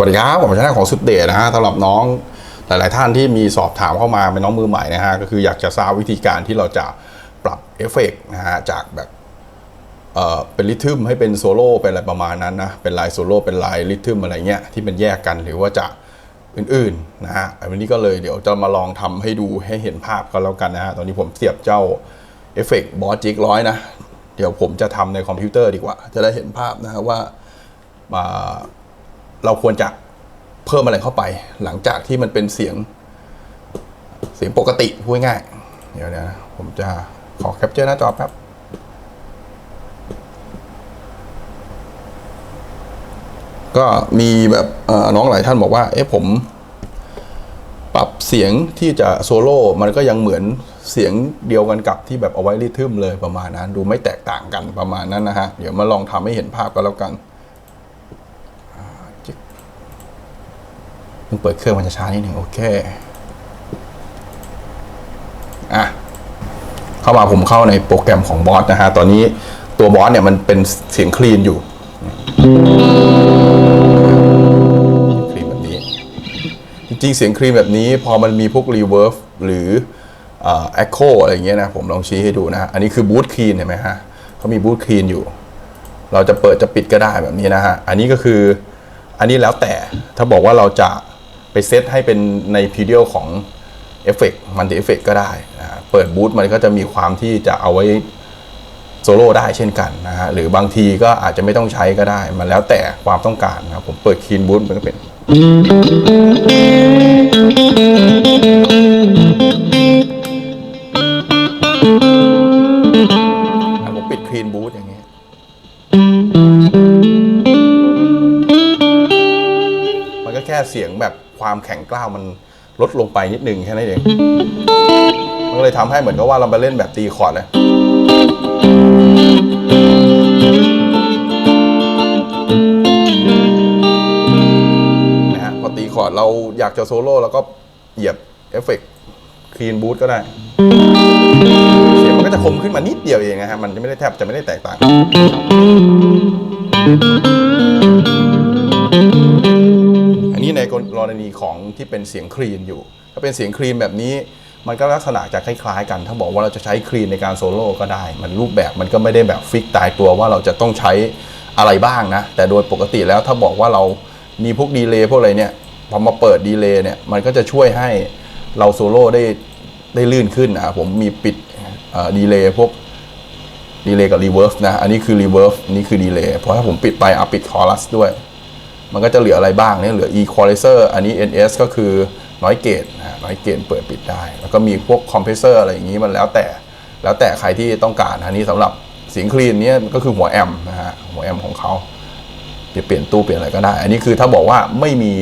วัสดีครับ ผมชนะของสุดเดชนะฮะสำหรับน้องหลาย ๆ ท่านที่มีสอบถามเข้ามาเป็นน้องมือใหม่นะฮะก็คืออยากจะทราบวิธีการที่เราจะปรับเอฟเฟกต์นะฮะจากแบบเอ่อเป็นริทึมให้เป็นโซโล่เป็นอะไรประมาณนั้นนะเป็นลายโซโล่เป็นลายริทึมอะไรเงี้ยที่เป็นแยกกันหรือว่าจะอื่น ๆ นะฮะวันนี้ก็เลยเดี๋ยวจะมาลองทำให้ดูให้เห็นภาพกันแล้วกันนะฮะตอนนี้ผมเสียบเจ้าเอฟเฟกต์บอสจิกร้อยนะเดี๋ยวผมจะทำในคอมพิวเตอร์ดีกว่า จะได้เห็นภาพนะฮะว่ามา เราควรจะเพิ่มอะไรเข้าไป หลังจากที่มันเป็นเสียงเสียงปกติพูดง่ายเดี๋ยวนะผมจะขอแคปเจอร์หน้าจอแป๊บก็มีแบบน้องหลายท่านบอกว่า เอ๊ะผม ปรับเสียงที่จะโซโล่มันก็ยังเหมือนเสียงเดียวกันกับที่แบบเอาไว้ริทึมเลยประมาณนั้น ดูไม่แตกต่างกันประมาณนั้นนะฮะ เดี๋ยวมาลองทำให้เห็นภาพกันแล้วกัน เพิ่งเปิดเครื่องมันจะช้านิดหนึ่งโอเคอะเข้ามาผมเข้าในโปรแกรมของบอสนะฮะ ตอนนี้ตัวบอสเนี่ยมันเป็นเสียงคลีนอยู่คลีนแบบนี้ จริงๆ เสียงคลีนแบบนี้ พอมันมีพวกรีเวิร์ฟหรือเอ็กโคอะไรอย่างเงี้ยนะ ผมลองชี้ให้ดูนะ อันนี้คือบูทคลีนเห็นไหมฮะเขามีบูทคลีนอยู่ เราจะเปิดจะปิดก็ได้แบบนี้นะฮะ อันนี้ก็คืออันนี้แล้วแต่ถ้าบอกว่าเราจะ เซตให้เป็นในพีเดียลของเอฟเฟกมันติเอฟเฟกก็ได้นะเปิดบูทมันก็จะมีความที่จะเอาไว้โซโล่ได้เช่นกันนะฮะหรือบางทีก็อาจจะไม่ต้องใช้ก็ได้ มันแล้วแต่ความต้องการนะครับผมเปิดคีนบูทมันก็เป็นผมปิดคลีนบูทอย่างเงี้ยมันก็แค่เสียงแบบ ความแข็งกล้าวมันลดลงไปนิดนึงแค่นั้นเอง มันก็เลยทำให้เหมือนกับว่าเราไปเล่นแบบตีคอร์ดเลยนะฮะพอตีคอร์ดเราอยากจะโซโล่แล้วก็เหยียบเอฟเฟกต์คลีนบูทก็ได้ เสียงมันก็จะคมขึ้นมานิดเดียวเองนะฮะ มันจะไม่ได้แทบจะไม่ได้แตกต่าง กรณีของที่เป็นเสียงคลีนอยู่ ถ้าเป็นเสียงคลีนแบบนี้ มันก็ลักษณะจะคล้ายๆ กันถ้าบอกว่าเราจะใช้คลีนในการโซโล่ก็ได้ มันรูปแบบมันก็ไม่ได้แบบฟิกตายตัวว่าเราจะต้องใช้อะไรบ้างนะ แต่โดยปกติแล้วถ้าบอกว่าเรามีพวกดีเลย์พวกอะไรเนี่ยพอมาเปิดดีเลย์เนี่ยมันก็จะช่วยให้เราโซโล่ได้ได้ลื่นขึ้นนะผมมีปิดดีเลย์พวกดีเลย์กับรีเวิร์สนะ อันนี้คือรีเวิร์สนี่คือดีเลย์เพราะถ้าผมปิดไปเอาปิดคอรัสด้วย มันก็จะเหลืออะไรบ้างเนี่ยเหลือ equalizer อันนี้ ns ก็คือน้อยเกตนะน้อยเกตเปิดปิดได้ แล้วก็มีพวก compressor อะไรอย่างนี้มันแล้วแต่ แล้วแต่ใครที่ต้องการอันนี้สำหรับเสียงคลีนเนี่ยก็คือหัวแอมนะฮะหัวแอมของเขาจะเปลี่ยนตู้เปลี่ยนอะไรก็ได้ อันนี้คือถ้าบอกว่าไม่มี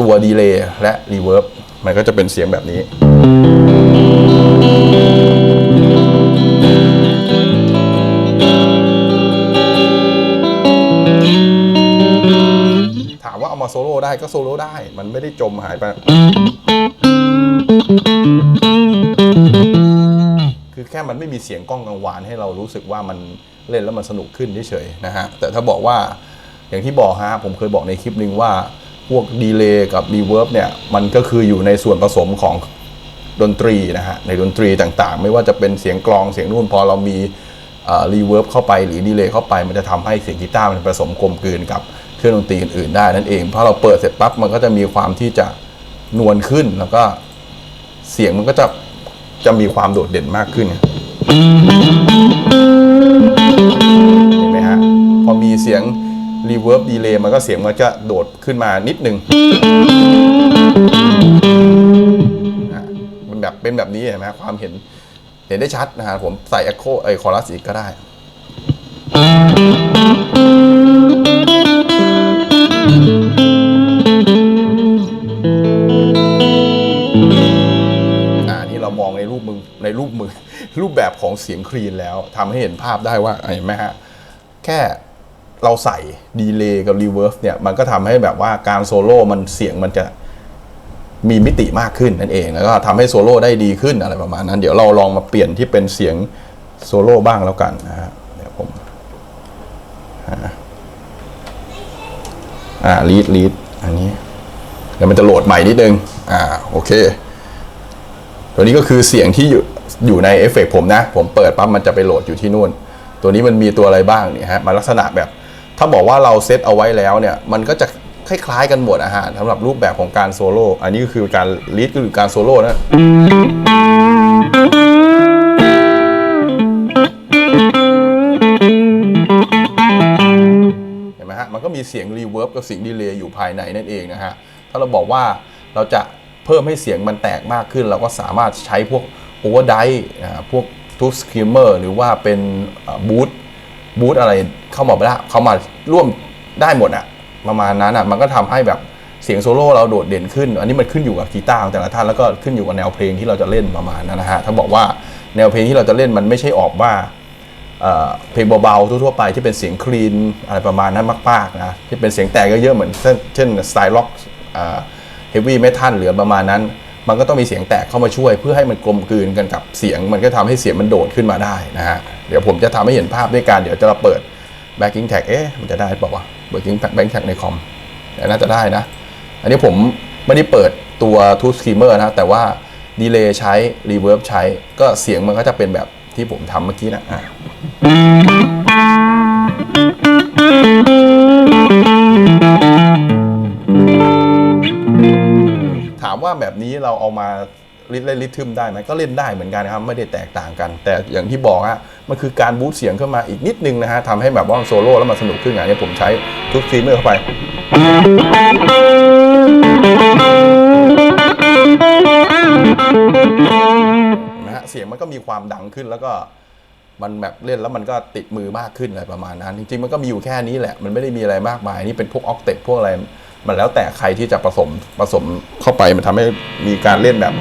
ตัวดีเลย์และรีเวิร์บมันก็จะเป็นเสียงแบบนี้ มาโซโล่ได้ก็โซโล่ได้ มันไม่ได้จมหายไป คือแค่มันไม่มีเสียงกล้องกังวานให้เรารู้สึกว่ามันเล่นแล้วมันสนุกขึ้นเฉยๆนะฮะ แต่ถ้าบอกว่าอย่างที่บอกฮะ ผมเคยบอกในคลิปหนึ่งว่า พวกดีเลย์กับรีเวิร์บเนี่ย มันก็คืออยู่ในส่วนผสมของดนตรีนะฮะ ในดนตรีต่างๆ ไม่ว่าจะเป็นเสียงกลองเสียงนู่นพอเรามี รีเวิร์บเข้าไปหรือดีเลย์เข้าไป มันจะทำให้เสียงกีตาร์มันผสมกลมกลืนกับเครื่องดนตรีอื่นๆได้นั่นเองพอเราเปิดเสร็จปั๊บมันก็จะมีความที่จะนวลขึ้นแล้วก็เสียงมันก็จะจะมีความโดดเด่นมากขึ้นเห็นไหมฮะพอมีเสียงรีเวิร์บดีเลย์มันก็เสียงมันจะโดดขึ้นมานิดนึงอะมันแบบเป็นแบบนี้เห็นไหมความเห็น เห็นได้ชัดนะฮะผมใส่ Echo ไอคอรัสอีกก็ได้ อ่านี่เรามองในรูปมือในรูปมือ รูปแบบของเสียงคลีนแล้วทำให้เห็นภาพได้ว่าเห็นไหมฮะ แค่เราใส่ดีเลย์กับรีเวิร์สเนี่ย มันก็ทำให้แบบว่าการโซโล่มันเสียงมันจะ มีมิติมากขึ้นนั่นเองแล้วก็ทำให้โซโล่ได้ดีขึ้นอะไรประมาณนั้น เดี๋ยวเราลองมาเปลี่ยนที่เป็นเสียงโซโล่บ้างแล้วกันนะฮะเดี๋ยวผมอ่าลีดลีดอันนี้เดี๋ยวมันจะโหลดใหม่นิดนึงอ่าโอเค ตัวนี้ก็คือเสียงที่อยู่อยู่ในเอฟเฟกต์ผมนะ ผมเปิดปั๊บมันจะไปโหลดอยู่ที่นู่น ตัวนี้มันมีตัวอะไรบ้างเนี่ยฮะมันลักษณะแบบ ถ้าบอกว่าเราเซตเอาไว้แล้วเนี่ย มันก็จะ คล้ายๆกันหมดอะฮะสำหรับรูปแบบของการโซโล่อันนี้ก็คือการลีดก็คือการโซโล่นะเห็นไหมฮะมันก็มีเสียงรีเวิร์บกับเสียงดีเลย์อยู่ภายในนั่นเองนะฮะถ้าเราบอกว่าเราจะเพิ่มให้เสียงมันแตกมากขึ้น เราก็สามารถใช้พวกโอเวอร์ไดพวกทูสคิมเมอร์หรือว่าเป็นบูทบูทอะไรเข้ามาได้เข้ามาร่วมได้หมดอะ ประมาณนั้นอะมันก็ทำให้แบบเสียงโซโล่เราโดดเด่นขึ้น อันนี้มันขึ้นอยู่กับกีตาร์ของแต่ละท่านแล้วก็ขึ้นอยู่กับแนวเพลงที่เราจะเล่นประมาณนั้นนะฮะถ้าบอกว่าแนวเพลงที่เราจะเล่นมันไม่ใช่ออกว่าเอ่อเพลงเบาๆทั่วๆไปที่เป็นเสียงคลีนอะไรประมาณนั้นมากๆนะที่เป็นเสียงแตกเยอะๆเหมือนเช่นเช่นสไตล์ล็อกเฮฟวี่เมทัลหรือประมาณนั้น มันก็ต้องมีเสียงแตกเข้ามาช่วย เพื่อให้มันกลมกลืนกันกับเสียง มันก็ทำให้เสียงมันโดดขึ้นมาได้นะฮะเดี๋ยวผมจะทำให้เห็นภาพด้วยการเดี๋ยวจะเราเปิด backing tag เอ๊ะมันจะได้เปล่าวะ backing backing tag ในคอมน่าจะได้นะ อันนี้ผมไม่ได้เปิดตัว t o o Screamer นะ แต่ว่าดีเลย์ใช้ reverb ใช้ ก็เสียงมันก็จะเป็นแบบที่ผมทำเมื่อกี้นะอะถามว่าแบบนี้เราเอามา ลิทเล่นลิทึมได้ไหมก็เล่นได้เหมือนกันครับไม่ได้แตกต่างกัน แต่อย่างที่บอกฮะมันคือการบูตเสียงขึ้นมาอีกนิดนึงนะฮะทำให้แบบว่าโซโล่แล้วมันสนุกขึ้นอย่างนี้ผมใช้ทุกฟีเมอร์เข้าไป นะฮะเสียงมันก็มีความดังขึ้นแล้วก็มันแบบเล่นแล้วมันก็ติดมือมากขึ้นอะไรประมาณนั้น จริงๆมันก็มีอยู่แค่นี้แหละ มันไม่ได้มีอะไรมากมายนี่เป็นพวกออกเต็ปพวกอะไร มันแล้วแต่ใครที่จะผสมผสมเข้าไปมันทำให้มีการเล่นแบบ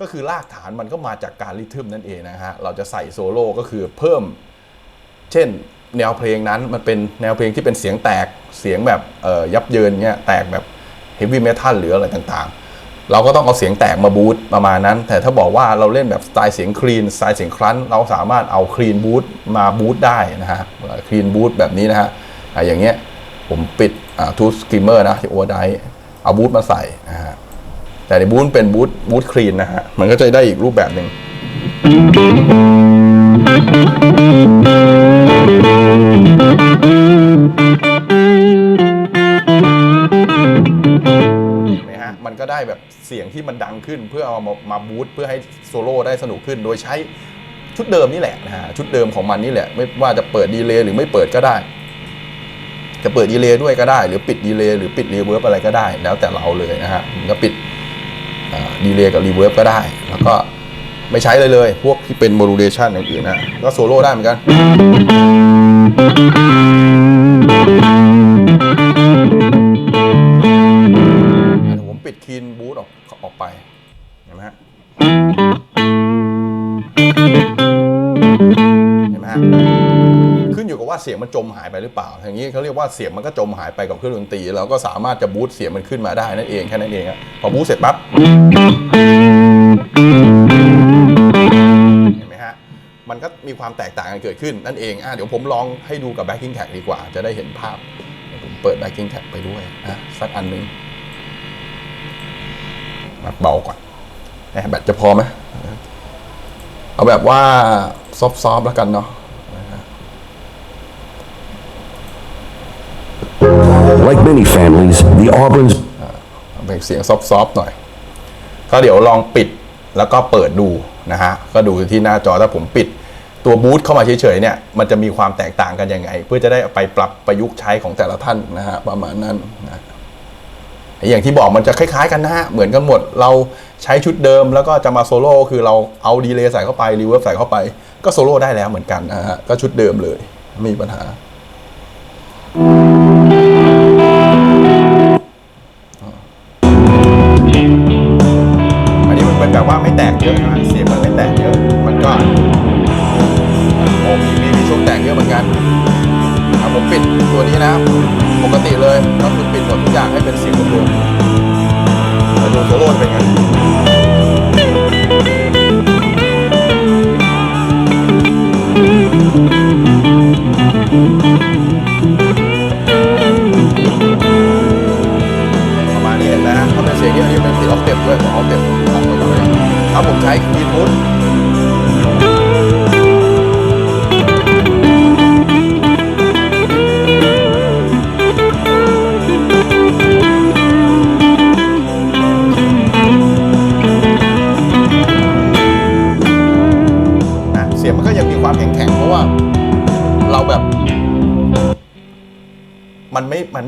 ก็คือรากฐานมันก็มาจากการริทึมนั่นเองนะฮะ เราจะใส่โซโล่ก็คือเพิ่ม เช่นแนวเพลงนั้นมันเป็นแนวเพลงที่เป็นเสียงแตกเสียงแบบยับเยินเงี้ยแตกแบบเฮฟวี่เมทัลหรืออะไรต่างๆ เราก็ต้องเอาเสียงแตกมาบูตประมาณนั้น แต่ถ้าบอกว่าเราเล่นแบบสไตล์เสียงคลีนสไตล์เสียงครั้น เราสามารถเอาคลีนบูตมาบูตได้นะฮะคลีนบูตแบบนี้นะฮะอย่างเงี้ยผมปิดทูสกิมเมอร์นะที่โอเวอร์ไดเอาบูตมาใส่นะฮะแต่ในบูตเป็นบูตบูตคลีนนะฮะมันก็จะได้อีกรูปแบบหนึ่ง ก็ได้แบบเสียงที่มันดังขึ้น เพื่อเอามามาบูตเพื่อให้โซโล่ได้สนุกขึ้น โดยใช้ชุดเดิมนี่แหละนะฮะชุดเดิมของมันนี่แหละ ไม่ว่าจะเปิดดีเลย์หรือไม่เปิดก็ได้ จะเปิดดีเลย์ด้วยก็ได้ หรือปิดดีเลย์หรือปิดรีเวิร์บอะไรก็ได้ แล้วแต่เราเลยนะฮะผมก็ปิดดีเลย์กับรีเวิร์บก็ได้ แล้วก็ไม่ใช้เลยเลย พวกที่เป็นโมดูเลชันอื่นนะก็โซโล่ได้เหมือนกัน ปิดคีนบูทออกออกไป เห็นไหมฮะ เห็นไหมฮะ ขึ้นอยู่กับว่าเสียงมันจมหายไปหรือเปล่า อย่างนี้เขาเรียกว่าเสียงมันก็จมหายไปกับเครื่องดนตรีเราก็สามารถจะบูทเสียงมันขึ้นมาได้นั่นเองแค่นั้นเองอะพอบูทเสร็จปั๊บ เห็นไหมฮะ มันก็มีความแตกต่างกันเกิดขึ้นนั่นเองอะเดี๋ยวผมลองให้ดูกับ backing tag ดีกว่า จะได้เห็นภาพ ผมเปิด backing tag ไปด้วยนะสักอันหนึ่ง มาเบาก่อนแหมแบตจะพอไหมเอาแบบว่าซอฟต์ๆแล้วกันเนาะ Like many families, the Auburns เอาเป็นเสียงซอฟต์ๆหน่อย ก็เดี๋ยวลองปิดแล้วก็เปิดดูนะฮะ ก็ดูที่หน้าจอถ้าผมปิดตัวบูทเข้ามาเฉยๆเนี่ย มันจะมีความแตกต่างกันยังไง เพื่อจะได้เอาไปปรับประยุกต์ใช้ของแต่ละท่านนะฮะ ประมาณนั้นนะ อย่างที่บอกมันจะคล้ายๆกันนะฮะ เหมือนกันหมด เราใช้ชุดเดิมแล้วก็จะมาโซโล่คือเราเอาดีเลย์ใส่เข้าไปรีเวิร์บใส่เข้าไป ก็โซโล่ได้แล้วเหมือนกันนะฮะ ก็ชุดเดิมเลยไม่มีปัญหา อันนี้มันเป็นแบบว่าไม่แตกเยอะนะ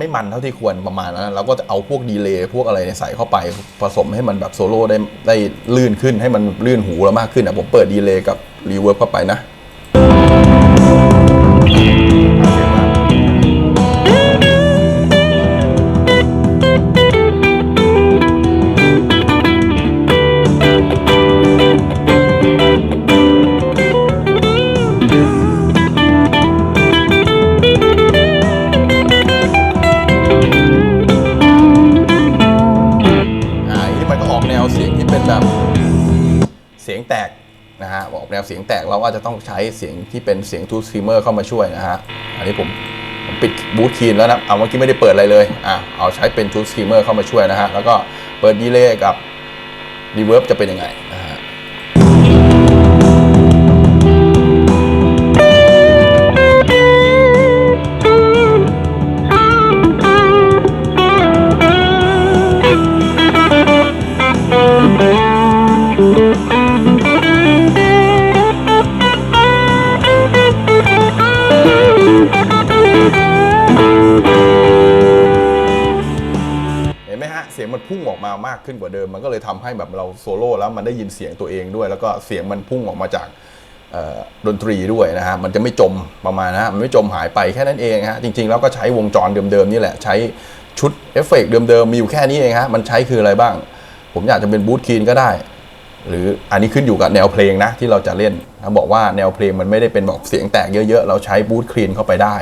ไม่มันเท่าที่ควรประมาณนั้นเราก็จะเอาพวกดีเลย์พวกอะไรใส่เข้าไปผสมให้มันแบบโซโล่ได้ได้ลื่นขึ้นให้มันลื่นหูเรามากขึ้นอะผมเปิดดีเลย์กับรีเวิร์บเข้าไปนะ นะฮะออกแนวเสียงแตกเราก็จะต้องใช้เสียงที่เป็นเสียงทูสครีมเมอร์เข้ามาช่วยนะฮะ อันนี้ผมผมปิดบูทคีนแล้วนะ เอาเมื่อกี้ไม่ได้เปิดอะไรเลย อะ เอาใช้เป็นทูสครีมเมอร์เข้ามาช่วยนะฮะ แล้วก็เปิดดีเลย์กับรีเวิร์บจะเป็นยังไง มันพุ่งออกมามากขึ้นกว่าเดิม มันก็เลยทำให้แบบเราโซโล่แล้วมันได้ยินเสียงตัวเองด้วย แล้วก็เสียงมันพุ่งออกมาจากดนตรีด้วยนะฮะมันจะไม่จมประมาณนะมันไม่จมหายไปแค่นั้นเองฮะจริงๆแล้วก็ใช้วงจรเดิมๆนี่แหละใช้ชุดเอฟเฟกต์เดิมๆมีอยู่แค่นี้เองฮะมันใช้คืออะไรบ้าง ผมอยากจะเป็นบูทคีนก็ได้ หรืออันนี้ขึ้นอยู่กับแนวเพลงนะที่เราจะเล่นเขาบอกว่าแนวเพลงมันไม่ได้เป็นแบบเสียงแตกเยอะๆ เราใช้บูทคลีนเข้าไปได้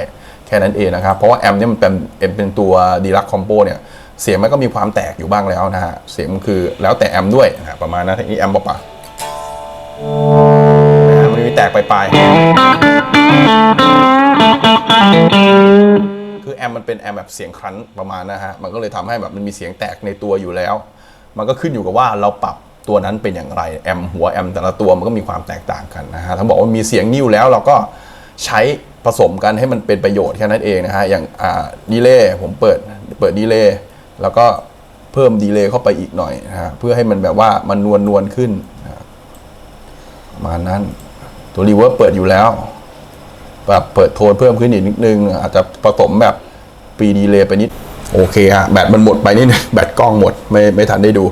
แค่นั้นเองนะครับ เพราะว่าแอมเนี่ยมันเป็นเป็นเป็นตัวดีลักคอมโบเนี่ย เสียงมันก็มีความแตกอยู่บ้างแล้วนะฮะ เสียงคือแล้วแต่แอมด้วยนะฮะประมาณนั้นทีนี้แอมบอกป่ะนะฮะมันมีแตกไปลายคือแอมมันเป็นแอมแบบเสียงครั้นประมาณนะฮะ มันก็เลยทำให้แบบมันมีเสียงแตกในตัวอยู่แล้ว มันก็ขึ้นอยู่กับว่าเราปรับตัวนั้นเป็นอย่างไร แอมหัวแอมแต่ละตัวมันก็มีความแตกต่างกันนะฮะ ถ้าบอกว่ามีเสียงนิ่วแล้วเราก็ใช้ผสมกันให้มันเป็นประโยชน์แค่นั้นเองนะฮะ อย่างดีเลย์ผมเปิดเปิดดีเลย์ แล้วก็เพิ่มดีเลย์เข้าไปอีกหน่อยนะฮะเพื่อให้มันแบบว่ามันนวลนวลขึ้นนะฮะประมาณนั้นตัวรีเวิร์บเปิดอยู่แล้วแบบเปิดโทนเพิ่มขึ้นอีกนิดนึง อาจจะผสมแบบปีดีเลย์ไปนิด โอเคฮะแบตมันหมดไปนิดนึงแบตกล้องหมดไม่ไม่ทันได้ดู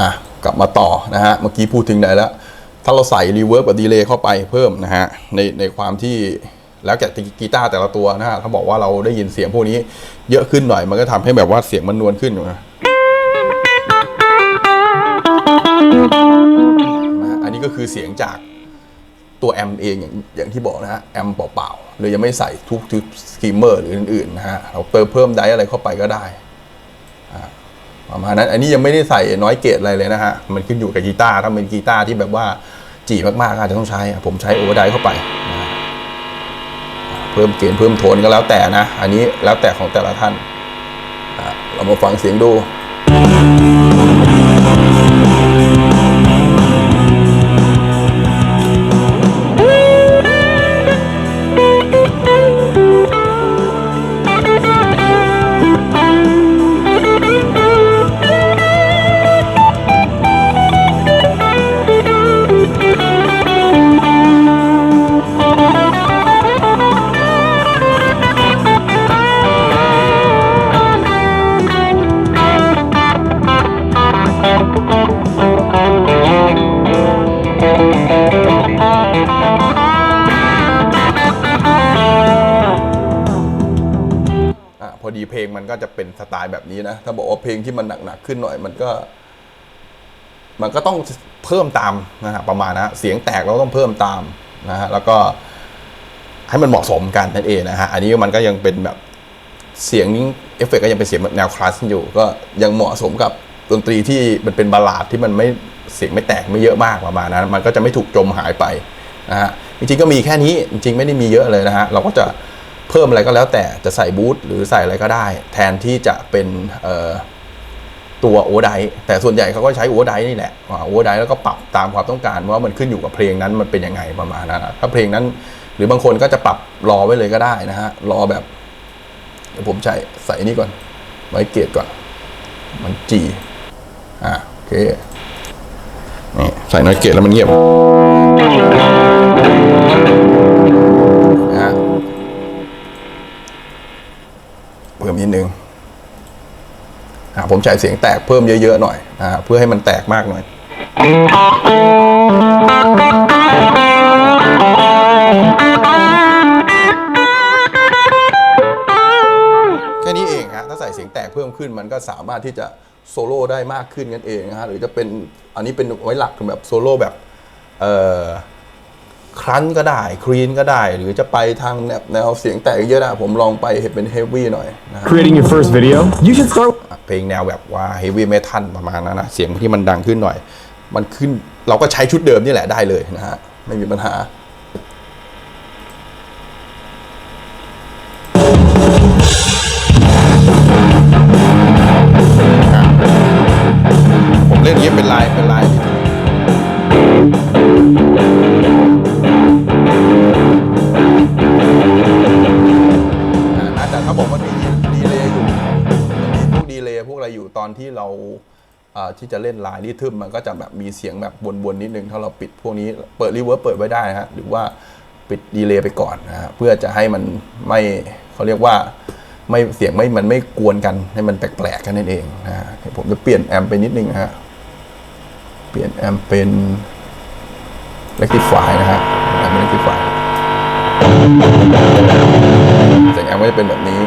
อะกลับมาต่อนะฮะเมื่อกี้พูดถึงไหนแล้วถ้าเราใส่รีเวิร์บกับดีเลย์เข้าไปเพิ่มนะฮะในในความที่ แล้วแต่กีตาร์แต่ละตัวนะฮะถ้าบอกว่าเราได้ยินเสียงพวกนี้เยอะขึ้นหน่อย มันก็ทำให้แบบว่าเสียงมันนวลขึ้นนะอันนี้ก็คือเสียงจากตัวแอมเองอย่างอย่างที่บอกนะฮะแอมเปล่าๆหรือยังไม่ใส่ทุกทุกสกีมเมอร์หรืออื่นๆนะฮะเราเติมเพิ่มไดอะไรเข้าไปก็ได้อ่าประมาณนั้นอันนี้ยังไม่ได้ใส่น้อยเกตอะไรเลยนะฮะมันขึ้นอยู่กับกีตาร์ถ้าเป็นกีตาร์ที่แบบว่าจีมากๆอาจจะต้องใช้ผมใช้โอเวอร์ไดร์เข้าไป เพิ่มเกณฑ์เพิ่มโทนก็แล้วแต่นะ อันนี้แล้วแต่ของแต่ละท่านเรามาฟังเสียงดู ล์แบบนี้นะ ถ้าบอกว่าเพลงที่มันหนักๆขึ้นหน่อย มันก็ มันก็ต้องเพิ่มตามนะฮะประมาณนะเสียงแตกเราก็ต้องเพิ่มตามนะฮะแล้วก็ให้มันเหมาะสมกันนั่นเองนะฮะอันนี้มันก็ยังเป็นแบบเสียงเอฟเฟกต์ก็ยังเป็นเสียงแบบแนวคลาสอยู่ ก็ยังเหมาะสมกับดนตรีที่มันเป็นบัลลาดที่มันไม่เสียงไม่แตกไม่เยอะมากประมาณนั้นมันก็จะไม่ถูกจมหายไปนะฮะจริงๆก็มีแค่นี้จริงๆไม่ได้มีเยอะเลยนะฮะเราก็จะ เพิ่มอะไรก็แล้วแต่จะใส่บูทหรือใส่อะไรก็ได้ แทนที่จะเป็นตัวโอไดแต่ส่วนใหญ่เขาก็ใช้โอวอร์ไดนี่แหละโอไดแล้วก็ปรับตามความต้องการว่ามันขึ้นอยู่กับเพลงนั้นมันเป็นยังไงประมาณนั้นถ้าเพลงนั้น หรือบางคนก็จะปรับรอไว้เลยก็ได้นะฮะรอแบบเดี๋ยวผมใส่ใส่นี่ก่อนไว้เกตก่อน มันจีอ่าโอเคนี่ใส่น้อยเกตแล้วมันเงียบ พิ่มนิดนึงอ่าผมใช้เสียงแตกเพิ่มเยอะๆหน่อยอเพื่อให้มันแตกมากหน่อย แค่นี้เองฮะถ้าใส่เสียงแตกเพิ่มขึ้นมันก็สามารถที่จะโซโล่ได้มากขึ้นกันเองนะฮะหรือจะเป็นอันนี้เป็นไว้หลักแบบโซโล่แบบเอ่อ ครันก็ได้ครีนก็ได้ หรือจะไปทางแนวแนวเสียงแตกเยอะได้ผมลองไปเห็นเป็นเฮฟวี่หน่อยนะฮะ creating your first video, you should start เพลงแนวแบบว่าเฮฟวี่เมทัลประมาณนั้นนะเสียงที่มันดังขึ้นหน่อย มันขึ้นเราก็ใช้ชุดเดิมนี่แหละได้เลยนะฮะ ไม่มีปัญหา ที่จะเล่นลายริทึมมันก็จะแบบมีเสียงแบบวนๆนิดนึง ถ้าเราปิดพวกนี้เปิดรีเวิร์บเปิดไว้ได้ฮะหรือว่าปิดดีเลย์ไปก่อนนะฮะเพื่อจะให้มันไม่เขาเรียกว่าไม่เสียงไม่มันไม่กวนกันให้มันแปลกๆกันนั่นเองนะฮะผมจะเปลี่ยนแอมป์ไปนิดนึงนะฮะเปลี่ยนแอมป์เป็น rectify นะฮะแอมป์เป็น rectify เสียงแอมป์ก็จะเป็นแบบนี้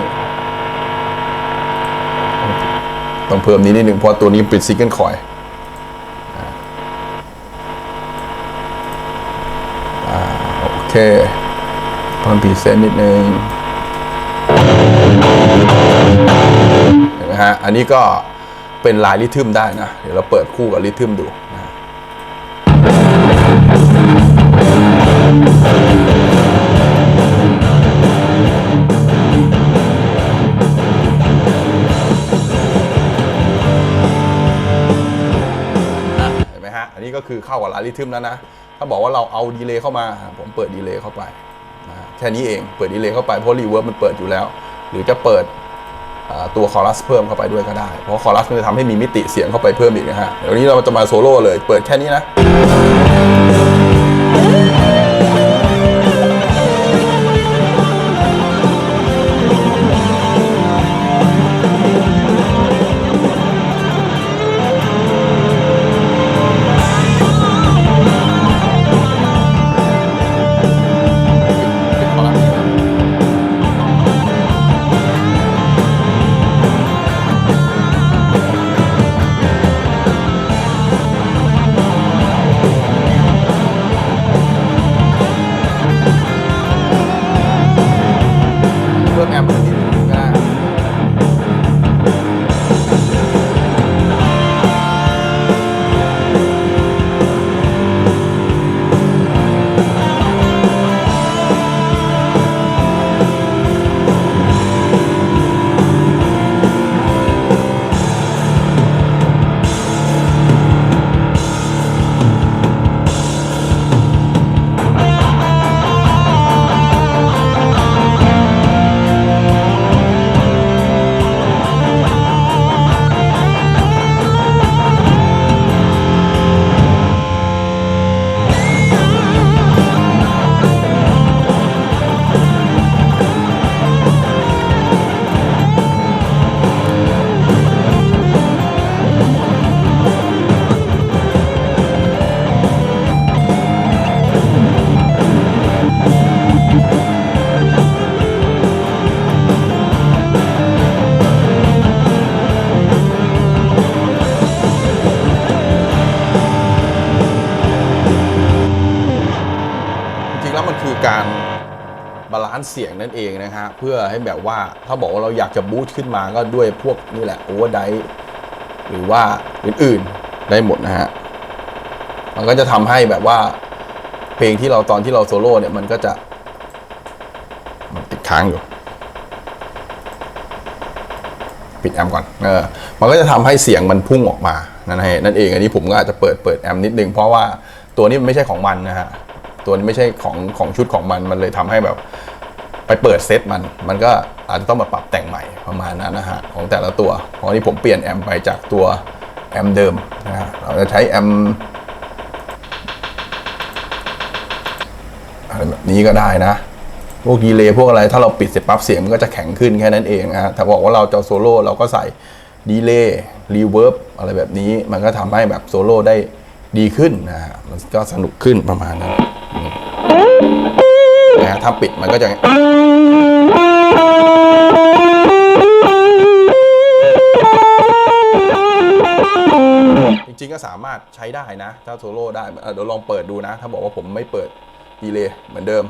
ต้องเพิ่มนี้นิดนึงเพราะตัวนี้เป็นซิงเกิลคอยโอเคเพิ่มพีเซนนิดนึงเห็นไหมฮะ อันนี้ก็เป็นลายริทึมได้นะ เดี๋ยวเราเปิดคู่กับริทึมดู เข้ากับลายริทึมแล้วนะ ถ้าบอกว่าเราเอาดีเลย์เข้ามา ผมเปิดดีเลย์เข้าไปนะแค่นี้เอง เปิดดีเลย์เข้าไปเพราะรีเวิร์บมันเปิดอยู่แล้ว หรือจะเปิดตัวคอรัสเพิ่มเข้าไปด้วยก็ได้ เพราะคอรัสมันจะทำให้มีมิติเสียงเข้าไปเพิ่มอีกนะฮะ เดี๋ยวนี้เราจะมาโซโล่เลย เปิดแค่นี้นะ เสียงนั่นเองนะฮะเพื่อให้แบบว่าถ้าบอกว่าเราอยากจะบูตขึ้นมาก็ด้วยพวกนี่แหละโอเวอร์ไดหรือว่าอื่นๆได้หมดนะฮะมันก็จะทำให้แบบว่า เพลงที่เราตอนที่เราโซโล่เนี่ยมันก็จะมันติดค้างอยู่ ปิดแอมก่อนเออมันก็จะทำให้เสียงมันพุ่งออกมานั่นเองนั่นเองอันนี้ผมก็อาจจะเปิดเปิดแอมนิดนึงเพราะว่าตัวนี้มันไม่ใช่ของมันนะฮะตัวนี้ไม่ใช่ของของชุดของมันมันเลยทำให้แบบ ไปเปิดเซตมัน มันก็อาจจะต้องมาปรับแต่งใหม่ประมาณนั้นนะฮะของแต่ละตัวเพราะนี้ผมเปลี่ยนแอมป์ไปจากตัวแอมป์เดิมนะฮะเราจะใช้แอมป์อะไรแบบนี้ก็ได้นะ พวกดีเลย์พวกอะไรถ้าเราปิดเสร็จปั๊บเสียงมันก็จะแข็งขึ้นแค่นั้นเองนะฮะถ้าบอกว่าเราจะโซโล่เราก็ใส่ดีเลย์รีเวิร์บอะไรแบบนี้มันก็ทำให้แบบโซโล่ได้ดีขึ้นนะฮะมันก็สนุกขึ้นประมาณนั้น นะฮะถ้าปิดมันก็จะจริงๆก็สามารถใช้ได้นะถ้าโซโล่ได้เดี๋ยวลองเปิดดูนะ ถ้าบอกว่าผมไม่เปิดดีเลยเหมือนเดิม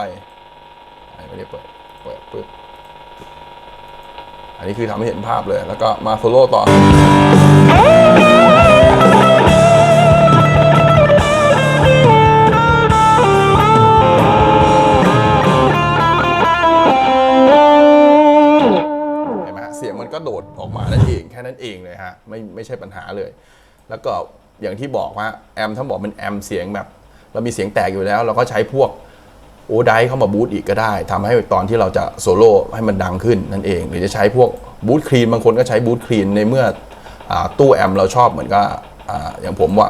ไปอันนี้ไม่ได้เปิด เปิดปึ๊บอันนี้คือทำให้เห็นภาพเลย แล้วก็มาโซโล่ต่อ เห็นไหมเสียงมันก็โดดออกมานั่นเอง แค่นั้นเองเลยฮะ ไม่ไม่ใช่ปัญหาเลย แล้วก็อย่างที่บอกว่าแอมถ้าบอกเป็นแอมเสียงแบบ เรามีเสียงแตกอยู่แล้ว เราก็ใช้พวก โอไดเข้ามาบูตอีกก็ได้ทำให้ตอนที่เราจะโซโล่ให้มันดังขึ้นนั่นเอง หรือจะใช้พวกบูตคลีนบางคนก็ใช้บูตคลีนในเมื่ออตู้แอมเราชอบเหมือนกับอย่างผมว่า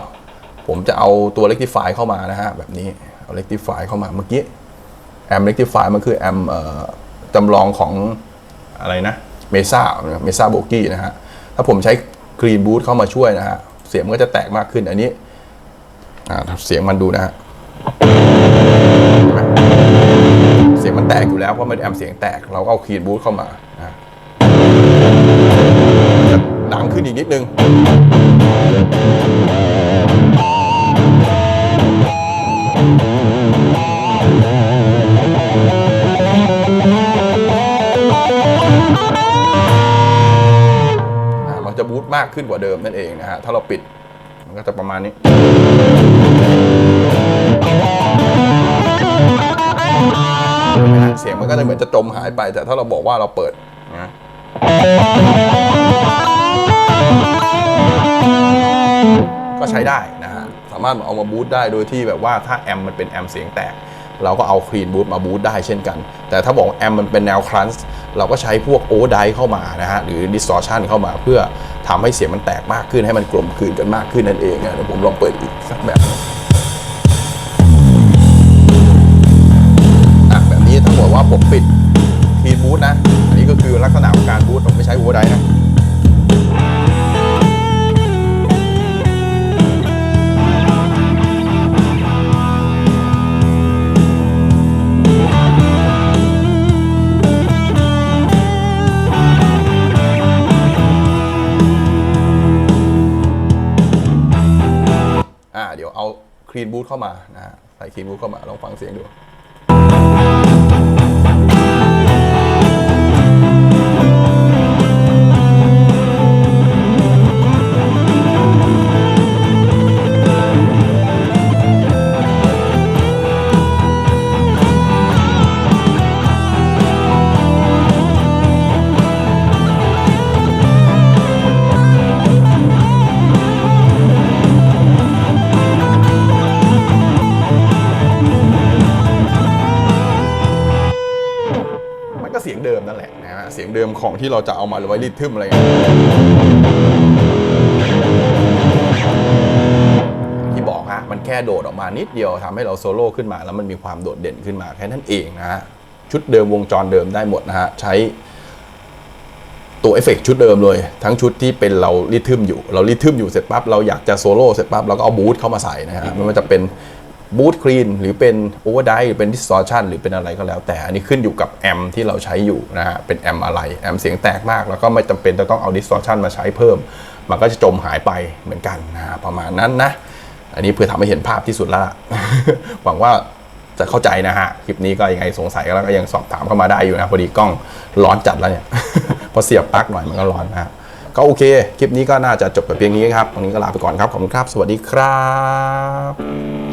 ผมจะเอาตัวเ e ก t ิฟายเข้ามานะฮะ แบบนี้เอาเ e ก t ิฟายเข้ามาเมื่อกี้แอมเ e ก t ิฟายมันคือแอมจำลองของอะไรนะเมซ่าเมซ่าโบกี้นะฮะ ถ้าผมใช้กรีนบูทเข้ามาช่วยนะฮะ เสียงมันก็จะแตกมากขึ้นอันนี้เสียงมันดูนะฮะ ไหมเสียงมันแตกอยู่แล้วเพราะมันแอมเสียงแตก เราก็เอากรีนบูทเข้ามานะดังขึ้นอีกนิดนึงอ่าจะบูตมากขึ้นกว่าเดิมนั่นเองนะฮะ ถ้าเราปิด มันก็จะประมาณนี้ นไหมฮะเสียงมันก็จะเหมือนจะจมหายไปแต่ถ้าเราบอกว่าเราเปิดนะก็ใช้ได้นะฮะสามารถเอามาบูตได้โดยที่แบบว่าถ้าแอมมันเป็นแอมเสียงแตกเราก็เอาคลีนบูตมาบูตได้เช่นกัน แต่ถ้าบอกแอมมันเป็นแนวครันส์เราก็ใช้พวกโอไดเข้ามานะฮะ หรือดิส t อร์ชันเข้ามาเพื่อทำให้เสียงมันแตกมากขึ้นให้มันกลมกลืนกันมากขึ้นนั่นเองนะเดี๋ยวผมลองเปิดอีกสักแบบ ว่าผมปิดคลีนบูตนะ อันนี้ก็คือลักษณะของการบูตผมไม่ใช้โอเวอร์ไดนะอ่าเดี๋ยวเอาคลีนบูทเข้ามานะฮะใส่คลีนบูทเข้ามาลองฟังเสียงดู มของที่เราจะเอามาไว้ริทึมอะไรเงี้ยที่บอกฮะมันแค่โดดออกมานิดเดียวทำให้เราโซโล่ขึ้นมา แล้วมันมีความโดดเด่นขึ้นมาแค่นั้นเองนะฮะชุดเดิมวงจรเดิมได้หมดนะฮะใช้ตัวเอฟเฟกต์ชุดเดิมเลย ทั้งชุดที่เป็นเราริทึมอยู่ เราริทึมอยู่เสร็จปั๊บเราอยากจะโซโล่เสร็จปั๊บเราก็เอาบูทเข้ามาใส่นะฮะไม่ว่าจะเป็น บูทคลีนหรือเป็นโอเวอร์ไดหรือเป็นดิส t อร์ชันหรือเป็นอะไรก็แล้ว แต่อันนี้ขึ้นอยู่กับแอมที่เราใช้อยู่นะฮะเป็นแอมอะไรแอมเสียงแตกมาก แล้วก็ไม่จำเป็นจะต้องเอาดิส t อร์ชันมาใช้เพิ่ม มันก็จะจมหายไปเหมือนกันนะประมาณนั้นนะ อันนี้เพื่อทำให้เห็นภาพที่สุดละหวังว่าจะเข้าใจนะฮะ คลิปนี้ก็ยังไงสงสัยแล้วก็ยังสอบถามเข้ามาได้อยู่นะ พอดีกล้องร้อนจัดแล้วเนี่ย พอเสียบปลั๊กหน่อยมันก็ร้อนนะก็โอเค คลิปนี้ก็น่าจะจบไปเพียงนี้ครับตรงนี้ก็ลาไปก่อนครับ ขอบคุณครับ สวัสดีครับ